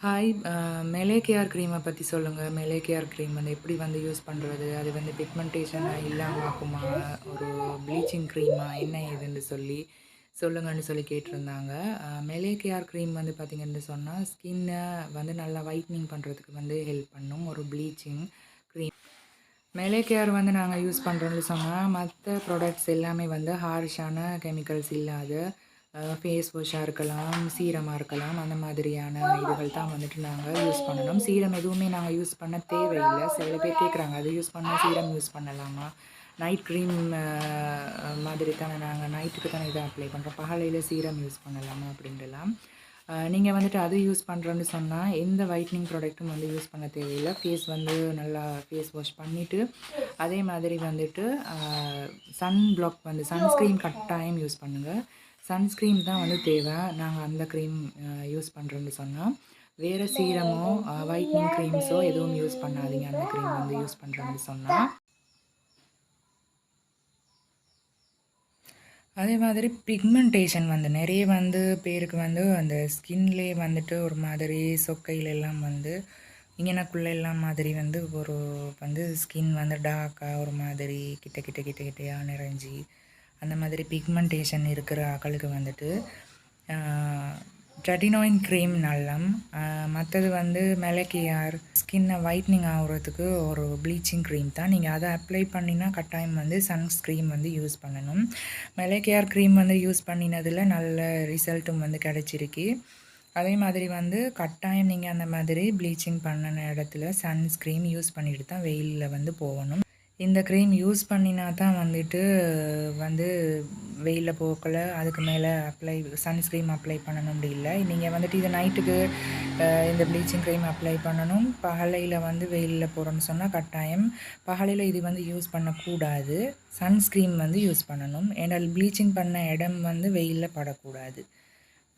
Hi மெலேகேஆர் க்ரீமை பற்றி சொல்லுங்கள் மெலேகேஆர் க்ரீம் வந்து எப்படி வந்து யூஸ் பண்ணுறது அது வந்து பிக்மெண்டேஷனை இல்லாமல் ஆகுமா ஒரு ப்ளீச்சிங் க்ரீமா என்ன ஏதுன்னு சொல்லி சொல்லுங்கன்னு சொல்லி கேட்டிருந்தாங்க. Uh, மெலேகேஆர் க்ரீம் வந்து பார்த்திங்கன்னு சொன்னால் ஸ்கின்னை வந்து நல்லா ஒயிட்னிங் பண்ணுறதுக்கு வந்து ஹெல்ப் பண்ணும். ஒரு ப்ளீச்சிங் க்ரீம் மெலேகேர் வந்து நாங்கள் யூஸ் பண்ணுறோன்னு சொன்னால் மற்ற ப்ராடக்ட்ஸ் எல்லாமே வந்து ஹார்ஷான கெமிக்கல்ஸ் இல்லாத ஃபேஸ் வாஷாக இருக்கலாம் சீரமாக இருக்கலாம் அந்த மாதிரியான இதுகள் தான் வந்துட்டு நாங்கள் யூஸ் பண்ணணும். சீரம் எதுவுமே நாங்கள் யூஸ் பண்ண தேவையில்லை. சில பேர் கேட்குறாங்க அது யூஸ் பண்ணால் சீரம் யூஸ் பண்ணலாமா? நைட் க்ரீம் மாதிரி தானே நாங்கள் நைட்டுக்கு தானே இதை அப்ளை பண்ணுறோம் பகலையில் சீரம் யூஸ் பண்ணலாமா அப்படின்ட்டுலாம். நீங்கள் வந்துட்டு அது யூஸ் பண்ணுறோன்னு சொன்னால் எந்த ஒயிட்னிங் ப்ராடக்ட்டும் வந்து யூஸ் பண்ண தேவையில்லை. ஃபேஸ் வந்து நல்லா ஃபேஸ் வாஷ் பண்ணிவிட்டு அதே மாதிரி வந்துட்டு சன் பிளாக் வந்து சன்ஸ்க்ரீன் கட்டாயம் யூஸ் பண்ணுங்கள் சன்ஸ்க்ரீம் தான் வந்து தேவை. நாங்கள் அந்த க்ரீம் யூஸ் பண்ணுறோன்னு சொன்னால் வேறு சீரமோ ஒயிட்னிங் க்ரீம்ஸோ எதுவும் யூஸ் பண்ணாதீங்க. அந்த க்ரீம் வந்து யூஸ் பண்ணுறோன்னு சொன்னால் அதே மாதிரி பிக்மெண்டேஷன் வந்து நிறைய வந்து பேருக்கு வந்து அந்த ஸ்கின்லே வந்துட்டு ஒரு மாதிரி சொக்கையிலெல்லாம் வந்து இங்கனக்குள்ளே எல்லாம் மாதிரி வந்து ஒரு வந்து ஸ்கின் வந்து டார்க்காக ஒரு மாதிரி கிட்ட கிட்ட கிட்ட கிட்டையாக நிறைஞ்சி அந்த மாதிரி பிக்மெண்டேஷன் இருக்கிற ஆக்களுக்கு வந்துட்டு ட்ரெடினோயின் க்ரீம் நல்லம். மற்றது வந்து மெலக்கியார் ஸ்கின்னை ஒயிட்னிங் ஆகுறதுக்கு ஒரு ப்ளீச்சிங் க்ரீம் தான். நீங்கள் அதை அப்ளை பண்ணினா கட்டாயம் வந்து சன்ஸ்க்ரீம் வந்து யூஸ் பண்ணணும். மெலக்கியார் க்ரீம் வந்து யூஸ் பண்ணினதில் நல்ல ரிசல்ட்டும் வந்து கிடச்சிருக்கு. அதே மாதிரி வந்து கட்டாயம் நீங்கள் அந்த மாதிரி ப்ளீச்சிங் பண்ணின இடத்துல சன்ஸ்க்ரீம் யூஸ் பண்ணிட்டு தான் வெயிலில் வந்து போகணும். இந்த க்ரீம் யூஸ் பண்ணினா தான் வந்துட்டு வந்து வெயிலில் போக்கல அதுக்கு மேலே அப்ளை சன்ஸ்க்ரீம் அப்ளை பண்ணணும் அப்படி இல்லை நீங்கள் வந்துட்டு இது நைட்டுக்கு இந்த ப்ளீச்சிங் க்ரீம் அப்ளை பண்ணணும். பகலையில் வந்து வெயிலில் போகிறோன்னு சொன்னால் கட்டாயம். பகலையில் இது வந்து யூஸ் பண்ணக்கூடாது. சன்ஸ்க்ரீம் வந்து யூஸ் பண்ணணும். ஏன்னா ப்ளீச்சிங் பண்ண இடம் வந்து வெயிலில் படக்கூடாது.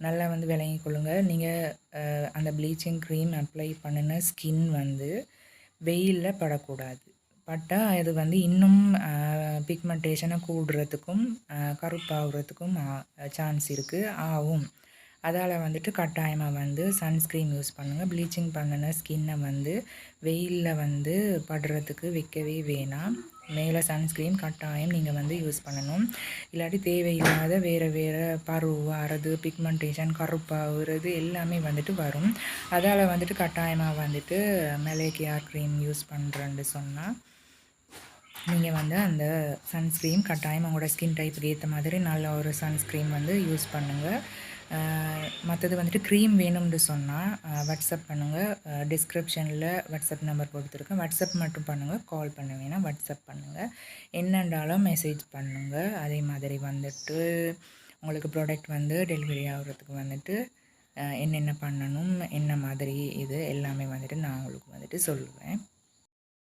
நல்லா வந்து விளங்கி கொள்ளுங்கள் நீங்கள் அந்த ப்ளீச்சிங் க்ரீம் அப்ளை பண்ணின ஸ்கின் வந்து வெயிலில் படக்கூடாது. பட்டால் அது வந்து இன்னும் பிக்மெண்டேஷனை கூடுறதுக்கும் கருப்பாகிறதுக்கும் சான்ஸ் இருக்குது ஆகும். அதால் வந்துட்டு கட்டாயமாக வந்து சன்ஸ்க்ரீன் யூஸ் பண்ணுங்கள் ப்ளீச்சிங் பண்ணின ஸ்கின்னை வந்து வெயிலில் வந்து படுறதுக்கு வைக்கவே வேணாம். மேலே சன்ஸ்க்ரீன் கட்டாயம் நீங்கள் வந்து யூஸ் பண்ணணும். இல்லாட்டி தேவையில்லாத வேறு வேறு பரு வரது பிக்மெண்டேஷன் கருப்பாகிறது எல்லாமே வந்துட்டு வரும். அதால் வந்துட்டு கட்டாயமாக வந்துட்டு மெலேக்கியார் க்ரீம் யூஸ் பண்ணுறேன்னு சொன்னால் நீங்கள் வந்து அந்த சன்ஸ்க்ரீம் கட்டாயம் உங்களோட ஸ்கின் டைப்புக்கு ஏற்ற மாதிரி நல்ல ஒரு சன்ஸ்க்ரீம் வந்து யூஸ் பண்ணுங்கள் மற்றது வந்துட்டு க்ரீம் வேணும்னு சொன்னால் வாட்ஸ்அப் பண்ணுங்கள் டிஸ்கிரிப்ஷனில் வாட்ஸ்அப் நம்பர் கொடுத்துருக்கேன். வாட்ஸ்அப் மட்டும் பண்ணுங்கள் கால் பண்ண வேணாம் வாட்ஸ்அப் பண்ணுங்கள் என்னென்றாலும் மெசேஜ் பண்ணுங்கள் அதே மாதிரி வந்துட்டு உங்களுக்கு ப்ராடக்ட் வந்து டெலிவரி ஆகிறதுக்கு வந்துட்டு என்னென்ன பண்ணணும் என்ன மாதிரி இது எல்லாமே வந்துட்டு நான் உங்களுக்கு வந்துட்டு சொல்லுவேன்.